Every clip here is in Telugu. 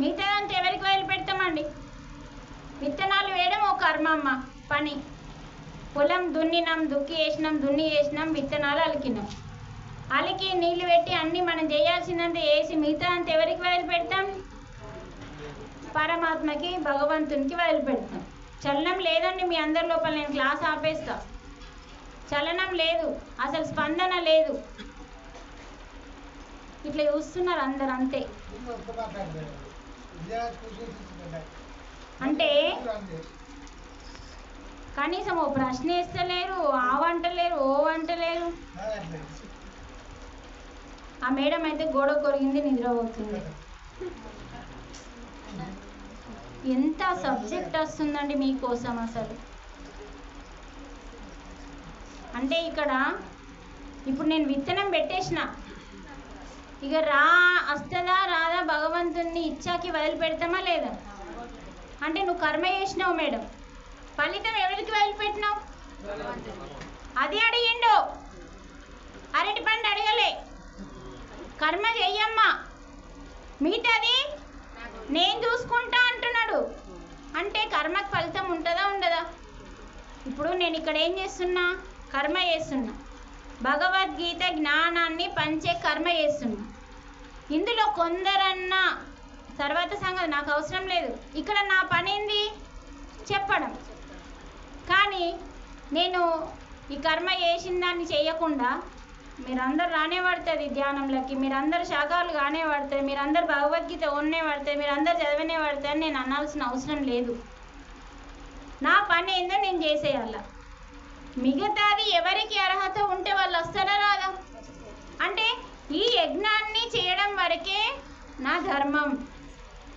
మిగతాదంతా ఎవరికి వదిలిపెడతామండి విత్తనాలు వేయడం ఒక కర్మ అమ్మ పని. పొలం దున్నినాం దుక్కి వేసినాం దున్ని వేసినాం విత్తనాలు అలికినాం. అలికి నీళ్ళు పెట్టి అన్నీ మనం చేయాల్సిందంతా వేసి మిగతా అంత ఎవరికి వదిలిపెడతాం పరమాత్మకి భగవంతునికి వదిలిపెడతాం చలనం లేదండి మీ అందరి లోపల నేను క్లాస్ ఆపేస్తా. చలనం లేదు అసలు స్పందన లేదు. ఇట్లా చూస్తున్నారు అందరు అంతే. అంటే కనీసం ఓ ప్రశ్న ఇస్తలేరు ఆ వంటలేరు ఓ వంటలేరు. ఆ మేడం అయితే గోడ కొరిగింది నిద్రపోతుంది ఎంత సబ్జెక్ట్ వస్తుందండి మీకోసం అసలు? అంటే ఇక్కడ ఇప్పుడు నేను విత్తనం పెట్టేసిన. ఇక రా వస్తుందా రాదా భగవంతుని ఇచ్చాకి వదిలిపెడతామా లేదా? అంటే నువ్వు కర్మ చేసినావు మేడం. ఫలితం ఎవరికి వదిలిపెట్టినావు అది అడిగిండు. అరటి పండు అడగలే. కర్మ చెయ్యమ్మా. మిగతాది నేను చూసుకుంటా అంటున్నాడు. అంటే కర్మకు ఫలితం ఉంటుందా ఉండదా? ఇప్పుడు నేను ఇక్కడ ఏం చేస్తున్నా? కర్మ చేస్తున్నా. భగవద్గీత జ్ఞానాన్ని పంచే కర్మ చేస్తున్నా. ఇందులో కొందరన్నా తర్వాత సంగతి నాకు అవసరం లేదు. ఇక్కడ నా పని ఏంది చెప్పడం. కానీ నేను ఈ కర్మ చేసిన దాన్ని చేయకుండా మీరందరు రానే పడుతుంది ధ్యానంలోకి. మీరందరు శాఖలు కానే పడతాయి మీరందరు భగవద్గీత ఉన్నే పడతాయి మీరందరు చదివనే పడతాయి అని నేను అనాల్సిన అవసరం లేదు. నా పని ఏందో నేను చేసేయాలా? మిగతాది ఎవరికి అర్హత ఉంటే వాళ్ళు వస్తారా రాదా అంటే ఈ యజ్ఞాన్ని చేయడం వరకే నా ధర్మం.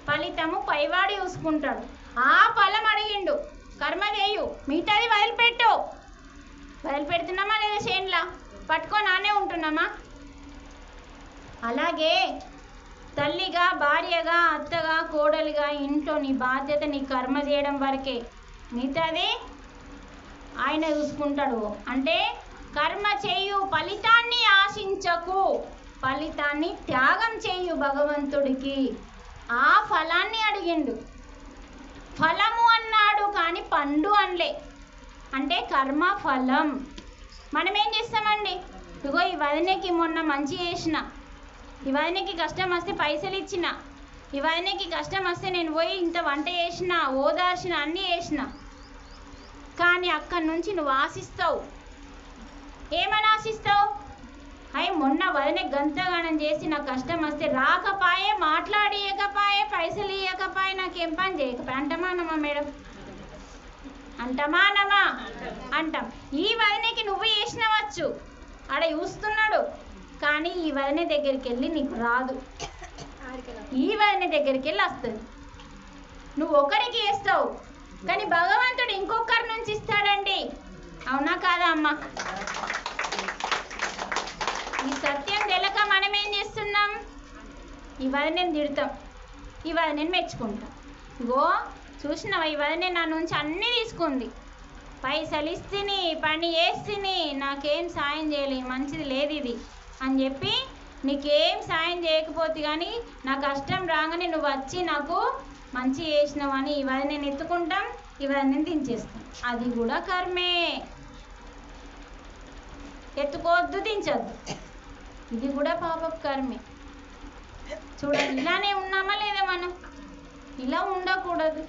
ఫలితము పైవాడు చూసుకుంటాడు. ఆ ఫలం అడిగిండు. కర్మ చేయు. మిగతాది వదిలిపెట్టు. వదిలిపెడుతున్నామా లేదా చేన్లా? పట్టుకొని నానే ఉంటున్నామా? అలాగే తల్లిగా భార్యగా అత్తగా కోడలుగా ఇంట్లో నీ బాధ్యత నీ కర్మ చేయడం వరకే. మిగతాది ఆయన చూసుకుంటాడు. అంటే కర్మ చేయు ఫలితాన్ని ఆశించకు. ఫలితాన్ని త్యాగం చేయు భగవంతుడికి ఆ ఫలాన్ని అడిగిండు. ఫలము అన్నాడు కానీ పండు అనలే. అంటే కర్మ ఫలం. మనం ఏం చేస్తామండి? ఇగో ఈ వదినకి మొన్న మంచి చేసిన. ఈ వదినకి కష్టం వస్తే పైసలు ఇచ్చిన. ఈ వదినకి కష్టం వస్తే నేను పోయి ఇంత వంట చేసిన ఓదార్చిన అన్నీ చేసిన. కానీ అక్కడి నుంచి నువ్వు ఆశిస్తావు. ఏమని ఆశిస్తావు? అయ్యి మొన్న వదిన గంతగానం చేసి నాకు కష్టం వస్తే రాకపాయే మాట్లాడియకపాయే పైసలు ఇవ్వకపాయే నాకేం పని చేయకపోయి అంటమానమా మేడం? అంటమానమా? అంటాం. ఈ వదినకి నువ్వు చేసినవచ్చు. ఆడ చూస్తున్నాడు. కానీ ఈ వదిన దగ్గరికి వెళ్ళి నీకు రాదు. ఈ వదిన దగ్గరికి వెళ్ళి వస్తుంది. నువ్వు ఒకరికి వేస్తావు కానీ భగవంతుడు ఇంకొకరిని అవునా కాదా అమ్మ ఈ సత్యం తెలక మనం ఏం చేస్తున్నాం? ఇవాళ నేను తిడతాం. ఇవాళ నేను మెచ్చుకుంటాం. గో చూసినావా? ఇవాళ నేను నా నుంచి అన్నీ తీసుకుంది. పైసలు ఇస్తిని పని చేస్తిని నాకేం సాయం చేయలే మంచిది లేదు ఇది అని చెప్పి నీకేం సాయం చేయకపోతే కానీ నా కష్టం రాగానే నువ్వు వచ్చి నాకు మంచి చేసినావు అని ఇవాళ నేను ఎత్తుకుంటాం ఇవన్నీ దించేస్తాం. అది కూడా కర్మే. ఎత్తుకోవద్దు దించొద్దు. ఇది కూడా పాపపు కర్మే. చూడండి ఇలానే ఉన్నామా లేదా మనం? ఇలా ఉండకూడదు.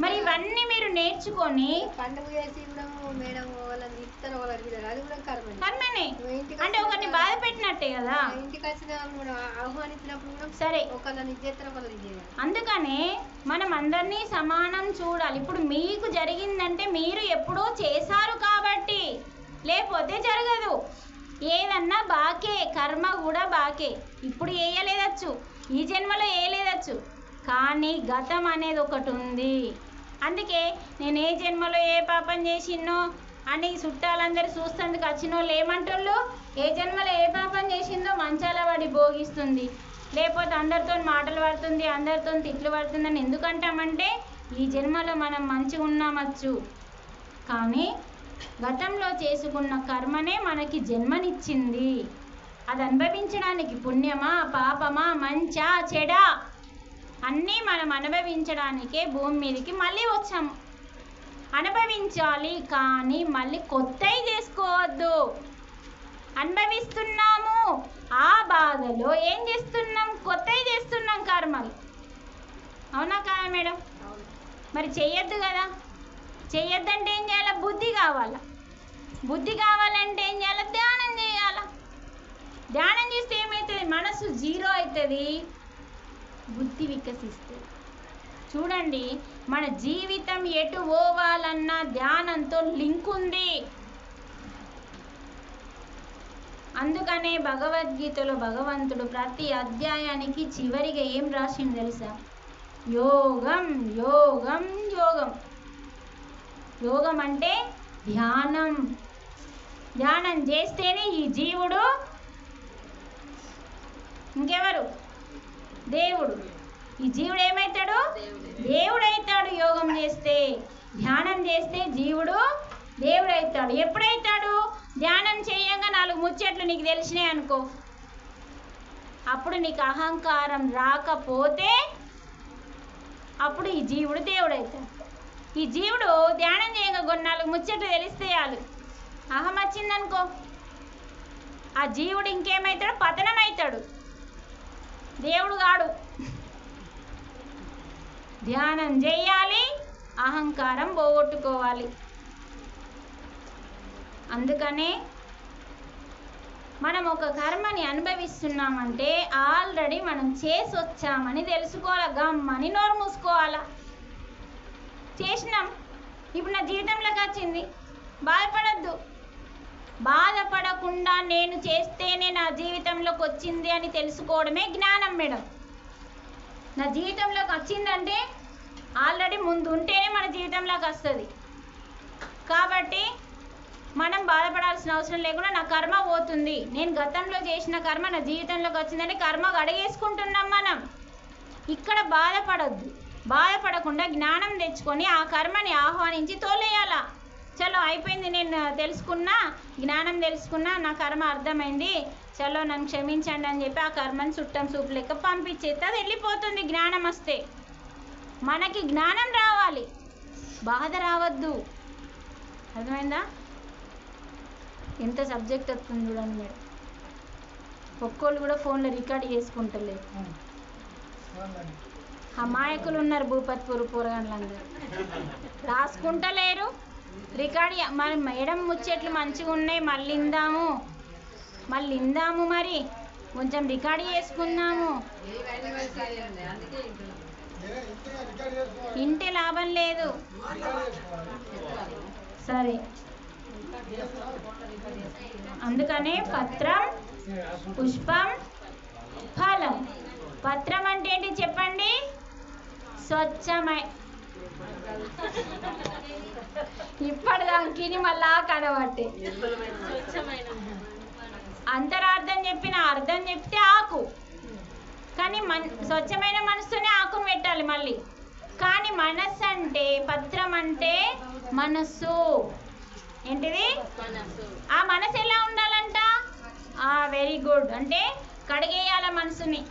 మరి ఇవన్నీ మీరు నేర్చుకొని పండుగ చేసి కూడా మేడం వాళ్ళని ఇస్తారు వాళ్ళని తినరు. అది కూడా కర్మనే. అంటే ఒకరిని బాధ పెట్టినట్టే కదా? ఇంటికి వచ్చిన వాళ్ళు కూడా ఆహ్వానించినప్పుడు కూడా సరే. ఒకళ్ళని అందుకనే మనం అందరినీ సమానం చూడాలి. ఇప్పుడు మీకు జరిగిందంటే మీరు ఎప్పుడో చేశారు కాబట్టి. లేకపోతే జరగదు. ఏదన్నా బాకే కర్మ కూడా బాకే. ఇప్పుడు వేయలేదచ్చు ఈ జన్మలో వేయలేదచ్చు కానీ గతం అనేది ఒకటి ఉంది అందుకే నేను ఏ జన్మలో ఏ పాపం చేసినో అని చుట్టాలందరూ చూస్తందుకు వచ్చిన వాళ్ళు ఏమంటోళ్ళు? ఏ జన్మలో ఏ పాపం చేసిందో మంచాల వాడి భోగిస్తుంది. లేకపోతే అందరితో మాటలు పడుతుంది అందరితో తిట్లు పడుతుందని ఎందుకంటామంటే ఈ జన్మలో మనం మంచిగా ఉన్నామచ్చు కానీ గతంలో చేసుకున్న కర్మనే మనకి జన్మనిచ్చింది. అది అనుభవించడానికి పుణ్యమా పాపమా మంచా చెడా? అన్నీ మనం అనుభవించడానికే భూమి మీదకి మళ్ళీ వచ్చాము అనుభవించాలి కానీ మళ్ళీ కొత్తవి చేసుకోవద్దు. అనుభవిస్తున్నాము. ఆ బాధలో ఏం చేస్తున్నాం? కొత్తవి చేస్తున్నాం కర్మలు. అవునా కాదా మేడం? మరి చెయ్యొద్దు కదా? చేయొద్దంటే ఏం చేయాలి? బుద్ధి కావాల? బుద్ధి కావాలంటే ఏం చేయాలి? ధ్యానం చేయాల? ధ్యానం చేస్తే ఏమవుతుంది మనసు జీరో అవుతుంది బుద్ధి వికసిస్తుంది. చూడండి మన జీవితం ఎటు పోవాలన్న ధ్యానంతో లింక్ ఉంది. అందుకనే భగవద్గీతలో భగవంతుడు ప్రతి అధ్యాయానికి చివరిగా ఏం రాసింది తెలుసా? యోగం యోగం యోగం. యోగం అంటే ధ్యానం. ధ్యానం చేస్తేనే ఈ జీవుడు ఇంకెవరు? దేవుడు. ఈ జీవుడు ఏమవుతాడు దేవుడు అవుతాడు యోగం చేస్తే. ధ్యానం చేస్తే జీవుడు దేవుడు అవుతాడు ఎప్పుడైతాడు? ధ్యానం చేయంగా నాలుగు ముచ్చట్లు నీకు తెలిసినాయి అనుకో. అప్పుడు నీకు అహంకారం రాకపోతే అప్పుడు ఈ జీవుడు దేవుడు అవుతాడు ఈ జీవుడు ధ్యానం చేయగా కొన్ని ముచ్చట్లు తెలిస్తే చాలు. అహం వచ్చిందనుకో. ఆ జీవుడు ఇంకేమవుతాడు పతనమవుతాడు దేవుడు కాడు ధ్యానం చేయాలి అహంకారం పోగొట్టుకోవాలి. అందుకనే మనం ఒక కర్మని అనుభవిస్తున్నామంటే ఆల్రెడీ మనం చేసి వచ్చామని తెలుసుకోవాలి? గమ్మని నోరు మూసుకోవాలా? చేసినాం. ఇప్పుడు నా జీవితంలోకి వచ్చింది. బాధపడద్దు. బాధపడకుండా నేను చేస్తేనే నా జీవితంలోకి వచ్చింది అని తెలుసుకోవడమే జ్ఞానం మేడం. నా జీవితంలోకి వచ్చిందంటే ఆల్రెడీ ముందు ఉంటేనే మన జీవితంలోకి వస్తుంది. కాబట్టి మనం బాధపడాల్సిన అవసరం లేకుండా నా కర్మ పోతుంది. నేను గతంలో చేసిన కర్మ నా జీవితంలోకి వచ్చిందని కర్మ అడిగేసుకుంటున్నాం మనం. ఇక్కడ బాధపడద్దు. బాధపడకుండా జ్ఞానం తెచ్చుకొని ఆ కర్మని ఆహ్వానించి తోలేయాలా? చలో అయిపోయింది నేను తెలుసుకున్నా జ్ఞానం తెలుసుకున్నా నా కర్మ అర్థమైంది. చలో నన్ను క్షమించండి అని చెప్పి ఆ కర్మని చుట్టం సూపు లెక్క పంపించేస్తే అది వెళ్ళిపోతుంది జ్ఞానం వస్తే. మనకి జ్ఞానం రావాలి. బాధ రావద్దు. అర్థమైందా? ఎంత సబ్జెక్ట్ వస్తుంది చూడండి మీరు ఒక్కోళ్ళు కూడా ఫోన్లో రికార్డ్ చేసుకుంటలేదు అమాయకులు ఉన్నారు భూపత్పూర్ పూరగండ్లందరూ రాసుకుంటలేరు. రికార్డ్ మరి మేడం ముచ్చట్లు మంచిగా ఉన్నాయి మళ్ళీ ఇందాము మళ్ళీ ఇందాము మరి. కొంచెం రికార్డ్ చేసుకుందాము. ఇంటే లాభం లేదు. సరే. అందుకనే పత్రం పుష్పం ఫలం. పత్రం అంటే ఏంటి చెప్పండి? స్వచ్ఛమై ఇప్పటిదానికి మళ్ళా కనబట్టి అంతరార్థం చెప్పిన అర్థం చెప్తే ఆకు. కానీ మన్ స్వచ్ఛమైన మనసుతోనే ఆకును పెట్టాలి మళ్ళీ. కానీ మనస్సు అంటే పత్రం అంటే మనస్సు. ఏంటిది? ఆ మనసు ఎలా ఉండాలంట? ఆ వెరీ గుడ్ అంటే కడిగేయాల మనసుని.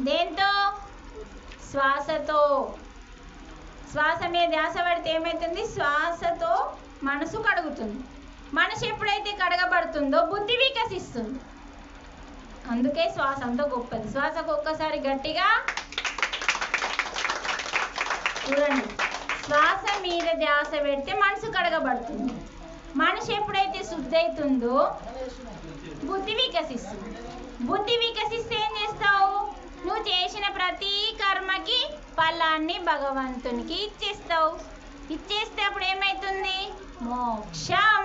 దేంతో? శ్వాసతో. శ్వాస మీద ధ్యాస పడితే ఏమవుతుంది శ్వాసతో మనసు కడుగుతుంది. మనసు ఎప్పుడైతే కడగబడుతుందో బుద్ధి వికసిస్తుంది. అందుకే శ్వాస అంత గొప్పది. శ్వాసకు ఒక్కసారి గట్టిగా చూడండి. శ్వాస మీద ధ్యాస పెడితే మనసు కడగబడుతుంది. మనసు ఎప్పుడైతే శుద్ధి అవుతుందో బుద్ధి వికసిస్తుంది. బుద్ధి వికసిస్తే ఏం చేస్తావు? నువ్వు చేసిన ప్రతి కర్మకి ఫలాన్ని భగవంతునికి ఇచ్చేస్తావు. ఇచ్చేస్తే అప్పుడు ఏమవుతుంది మోక్షం.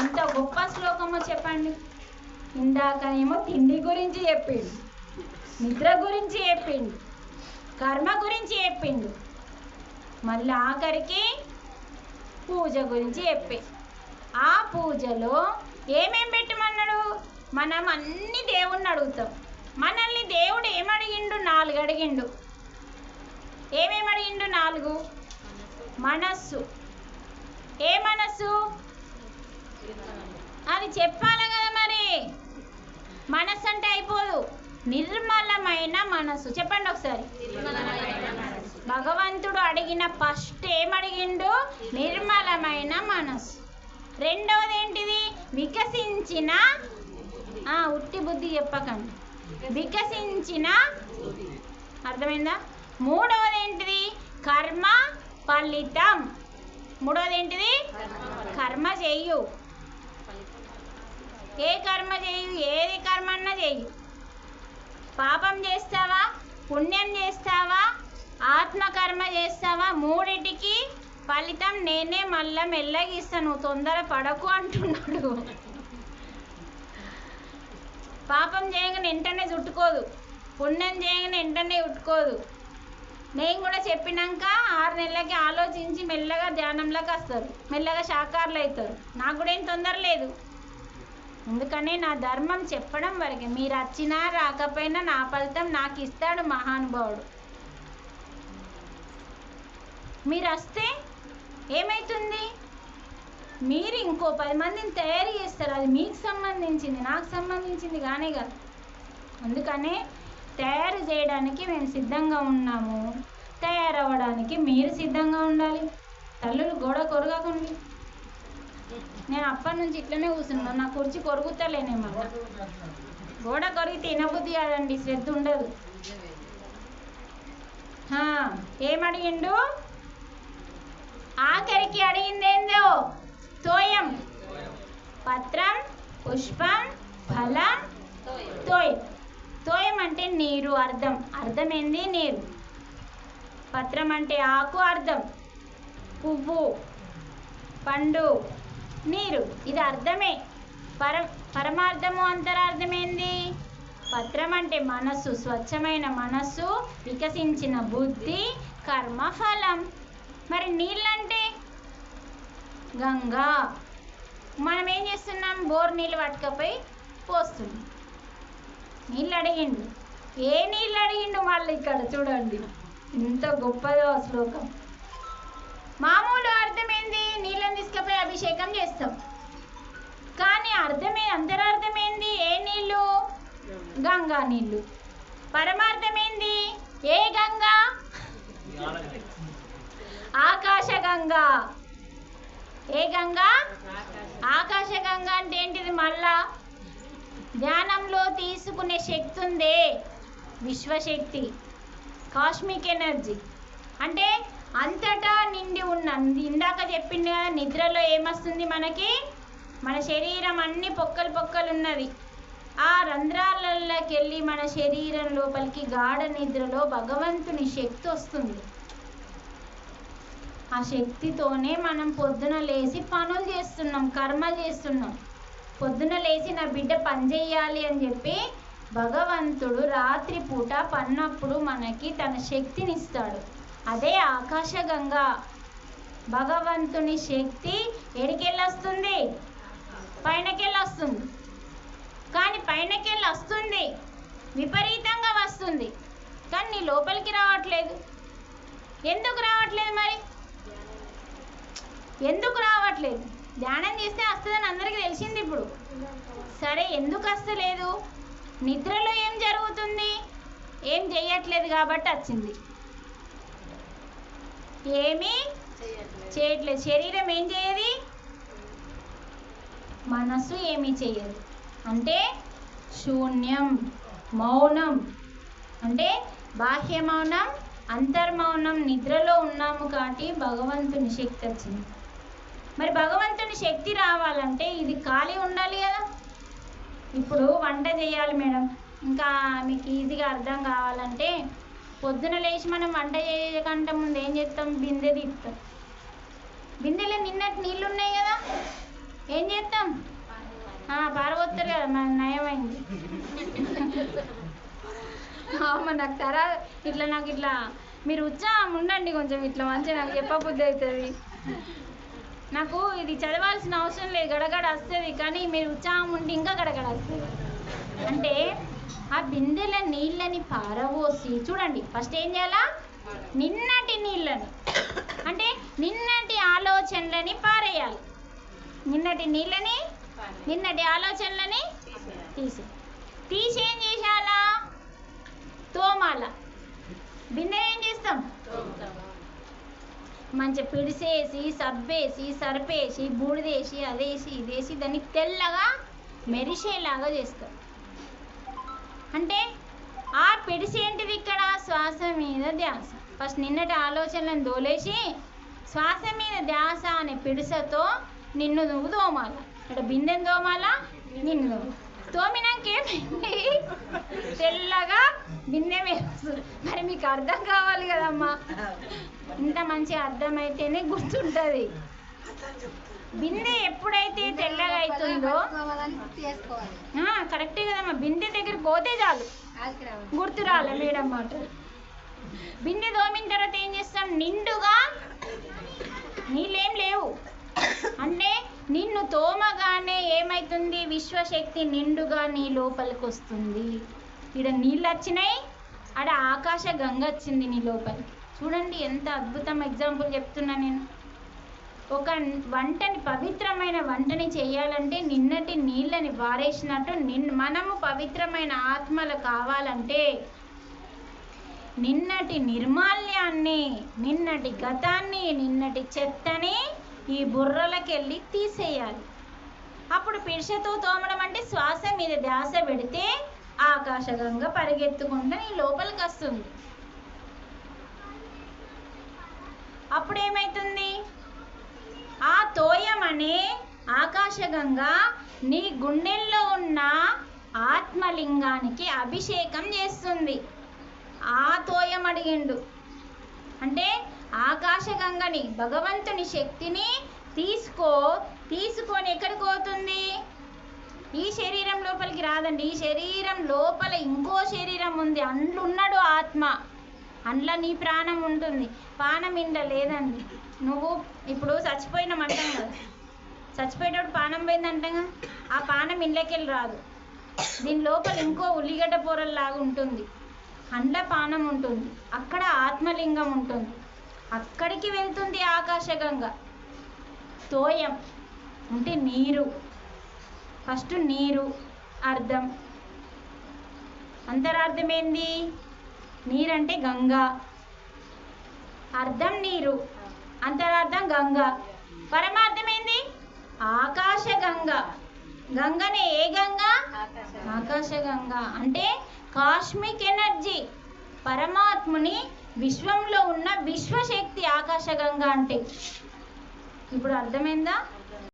ఎంత గొప్ప శ్లోకమో చెప్పండి. ఇందాకనేమో తిండి గురించి చెప్పిండు నిద్ర గురించి చెప్పిండు కర్మ గురించి చెప్పిండు. మళ్ళీ ఆఖరికి పూజ గురించి చెప్పి ఆ పూజలో ఏమేం పెట్టమన్నాడు? మనం అన్ని దేవుణ్ణి అడుగుతాం. మనల్ని దేవుడు ఏమడిగిండు? నాలుగు అడిగిండు. ఏమేమి అడిగిండు నాలుగు? మనస్సు. ఏ మనస్సు? అది చెప్పాలి కదా మరి. మనస్సు అంటే అయిపోదు. నిర్మలమైన మనసు చెప్పండి ఒకసారి. భగవంతుడు అడిగిన ఫస్ట్ ఏమడిగిండు? నిర్మలమైన మనసు రెండవది ఏంటిది వికసించిన ఉట్టి బుద్ధి చెప్పకండి. వికసించిన అర్థమైందా? మూడవది ఏంటిది కర్మ ఫలితం. మూడవది ఏంటిది కర్మ చెయ్యు ఏ కర్మ చేయు? ఏది కర్మ అన్నా చేయు. పాపం చేస్తావా? పుణ్యం చేస్తావా? ఆత్మకర్మ చేస్తావా? మూడిటికి ఫలితం నేనే మళ్ళా మెల్లగా ఇస్తాను తొందర పడకు అంటున్నాడు. పాపం చేయగానే వెంటనే చుట్టుకోదు. పుణ్యం చేయగానే వెంటనే ఉట్టుకోదు నేను కూడా చెప్పినాక ఆరు నెలలకి ఆలోచించి మెల్లగా ధ్యానంలోకి వస్తారు. మెల్లగా శాకారులు అవుతారు. నాకు కూడా ఏం తొందర లేదు. ఎందుకనే నా ధర్మం చెప్పడం వరకే. మీరు వచ్చినా రాకపోయినా నా ఫలితం నాకు ఇస్తాడు మహానుభావుడు. మీరు వస్తే ఏమవుతుంది మీరు ఇంకో పది మందిని తయారు చేస్తారు. అది మీకు సంబంధించింది నాకు సంబంధించింది కానే కాదు. అందుకనే తయారు చేయడానికి మేము సిద్ధంగా ఉన్నాము. తయారవ్వడానికి మీరు సిద్ధంగా ఉండాలి. తల్లులు గోడ కొరగాకండి. నేను అప్పటి నుంచి ఇట్లనే కూర్చున్నాను. నా కుర్చీ కొరుగుతలేనేమో గోడ కొరిగి తినబుద్ధి కాదండి. శ్రద్ధ ఉండదు. ఏమడిగిండు? ఆఖరికి అడిగిందేందో? తోయం. పత్రం పుష్పం ఫలం తోయం. తోయం అంటే నీరు అర్థం. అర్థం ఏంది నీరు. పత్రం అంటే ఆకు అర్థం. పువ్వు పండు నీరు. ఇది అర్థమే. పర పరమార్థము అంతరార్థమేంది? పత్రం అంటే మనస్సు స్వచ్ఛమైన మనస్సు వికసించిన బుద్ధి కర్మ ఫలం. మరి నీళ్ళంటే? గంగా మనం ఏం చేస్తున్నాం? బోర్ నీళ్ళు పట్టుకపోయి పోస్తున్నాం. నీళ్ళు అడిగిండు. ఏ నీళ్ళు అడిగిండు మళ్ళీ ఇక్కడ చూడండి. ఎంత గొప్పదో శ్లోకం. మామూలు అర్థం నీళ్ళని తీసుకుపోయి అభిషేకం చేస్తాం. కానీ అర్థమే అంతరార్థమైంది? ఏ నీళ్ళు? గంగా నీళ్ళు. పరమార్థం ఏంది ఏ గంగా? ఆకాశగంగా. ఏ గంగా? ఆకాశగంగ అంటే ఏంటిది మళ్ళా? ధ్యానంలో తీసుకునే శక్తి ఉందే విశ్వశక్తి కాస్మిక్ ఎనర్జీ. అంటే అంతటా నిండి ఉన్న ఇందాక చెప్పింది కదా నిద్రలో ఏమొస్తుంది మనకి? మన శరీరం అన్ని పొక్కలు పొక్కలు ఉన్నది ఆ రంధ్రాలలోకి వెళ్ళి మన శరీరం లోపలికి గాఢ నిద్రలో భగవంతుని శక్తి వస్తుంది. ఆ శక్తితోనే మనం పొద్దున లేచి పనులు చేస్తున్నాం కర్మలు చేస్తున్నాం. పొద్దున లేచి నా బిడ్డ పని చేయాలి అని చెప్పి భగవంతుడు రాత్రి పూట పన్నప్పుడు మనకి తన శక్తిని ఇస్తాడు. అదే ఆకాశగంగా భగవంతుని శక్తి ఎడికెళ్ళి వస్తుంది పైనకెళ్ళి వస్తుంది కానీ పైనకెళ్ళి వస్తుంది విపరీతంగా వస్తుంది. కానీ నీ లోపలికి రావట్లేదు. ఎందుకు రావట్లేదు మరి? ఎందుకు రావట్లేదు? ధ్యానం చేస్తే వస్తుందని అందరికీ తెలిసింది ఇప్పుడు. సరే ఎందుకు వస్తలేదు? నిద్రలో ఏం జరుగుతుంది? ఏం చెయ్యట్లేదు కాబట్టి వచ్చింది. ఏమీ చేయట్లేదు. శరీరం ఏం చేయదు? మనస్సు ఏమీ చేయదు. అంటే శూన్యం మౌనం. అంటే బాహ్య మౌనం అంతర్మౌనం నిద్రలో ఉన్నాము కాబట్టి భగవంతుని శక్తి వచ్చింది. మరి భగవంతుని శక్తి రావాలంటే ఇది ఖాళీ ఉండాలి కదా? ఇప్పుడు వంట చేయాలి మేడం. ఇంకా మీకు ఈజీగా అర్థం కావాలంటే పొద్దున లేచి మనం వంట చేయకుండా ముందు ఏం చేస్తాం? బిందె తీస్తాం. బిందెలో నిన్నటి నీళ్ళు ఉన్నాయి కదా? ఏం చేస్తాం? ఆ, కదా మన నయమైంది. అమ్మ నాకు తరా ఇట్లా నాకు ఇట్లా. మీరు ఉత్సాహం ఉండండి కొంచెం ఇట్లా మంచిగా నాకు చెప్పబుద్ధి అవుతుంది. నాకు ఇది చదవాల్సిన అవసరం లేదు గడగడ వస్తుంది. కానీ మీరు ఉత్సాహం ఉండి ఇంకా గడగడ వస్తుంది. అంటే ఆ బిందెల నీళ్ళని పారబోసి చూడండి. ఫస్ట్ ఏం చేయాలా? నిన్నటి నీళ్ళని. అంటే నిన్నటి ఆలోచనలని పారేయాలి. నిన్నటి నీళ్ళని నిన్నటి ఆలోచనలని తీసి తీసి ఏం చేసాలా తోమాల. బిందె ఏం చేస్తాం? మంచిగా పిడిసేసి సబ్బేసి సర్పేసి బూడిదేసి అదేసి ఇదేసి దాన్ని తెల్లగా మెరిసేలాగా చేస్తాం. అంటే ఆ పిడిసి ఏంటిది ఇక్కడ? శ్వాస మీద ధ్యాస. ఫస్ట్ నిన్నటి ఆలోచనలను దోలేసి శ్వాస మీద ధ్యాస అనే పిడిసతో నిన్ను నువ్వు దోమాల ఇక్కడ బిందెని దోమాలా నిన్ను దోమ తోమినాక తెల్లగా బిందె మరి మీకు అర్థం కావాలి కదమ్మా? ఇంత మంచి అర్థమైతేనే గుర్తుంటుంది. బిందె ఎప్పుడైతే తెల్లగా అవుతుందో ఆ, కరెక్టే కదమ్మా బిందె దగ్గర పోతే చాలు. గుర్తురాలే గుర్తు రాలే మేడం మాట బిందె దోమిన తర్వాత ఏం చేస్తాం? నిండుగా నీళ్ళేం లేవు. అంటే నిన్ను తోమగానే ఏమైతుంది? విశ్వశక్తి నిండుగా నీ లోపలికి వస్తుంది. ఇక్కడ నీళ్ళు వచ్చినాయి ఆడ ఆకాశ గంగ వచ్చింది నీ లోపలికి. చూడండి ఎంత అద్భుతం ఎగ్జాంపుల్ చెప్తున్నా నేను. ఒక వంటని పవిత్రమైన వంటని చేయాలంటే నిన్నటి నీళ్ళని వారేసినట్టు నిన్ మనము పవిత్రమైన ఆత్మలు కావాలంటే నిన్నటి నిర్మాల్యాన్ని నిన్నటి గతాన్ని నిన్నటి చెత్తని ఈ బుర్రలకెళ్ళి తీసేయాలి. అప్పుడు పిడిసతో తోమడం అంటే శ్వాస మీద ధ్యాస పెడితే ఆకాశగంగా పరిగెత్తుకుంటూ నీ లోపలికి వస్తుంది. అప్పుడు ఏమైతుంది ఆ తోయమనే ఆకాశగంగ ఆకాశగంగా నీ గుండెల్లో ఉన్న ఆత్మలింగానికి అభిషేకం చేస్తుంది. ఆ తోయం అడిగిండు అంటే ఆకాశగంగని భగవంతుని శక్తిని తీసుకో తీసుకొని ఎక్కడికి పోతుంది? ఈ శరీరం లోపలికి రాదండి. ఈ శరీరం లోపల ఇంకో శరీరం ఉంది. అండ్లున్నాడు ఆత్మ. అండ్ల నీ ప్రాణం ఉంటుంది. పానం ఇండ లేదండి నువ్వు ఇప్పుడు చచ్చిపోయినాం అంటాం కదా. చచ్చిపోయేటప్పుడు పానం పోయింది అంటాం ఆ పానం ఇండ్లకెళ్ళి రాదు. దీని లోపల ఇంకో ఉల్లిగడ్డ పొరల్లాగా ఉంటుంది. అండ్ల పానం ఉంటుంది. అక్కడ ఆత్మలింగం ఉంటుంది. అక్కడికి వెళ్తుంది ఆకాశగంగ. తోయం అంటే నీరు. ఫస్ట్ నీరు అర్థం. అంతరార్థం ఏంది? నీరంటే గంగా. అర్థం నీరు. అంతరార్థం గంగా. పరమార్థం ఏంది? ఆకాశ గంగ. గంగనే ఏ గంగ? ఆకాశ గంగ. అంటే కాస్మిక్ ఎనర్జీ. పరమాత్ముని విశ్వంలో ఉన్న విశ్వశక్తి ఆకాశ గంగ అంటే. ఇప్పుడు అర్థమైందా?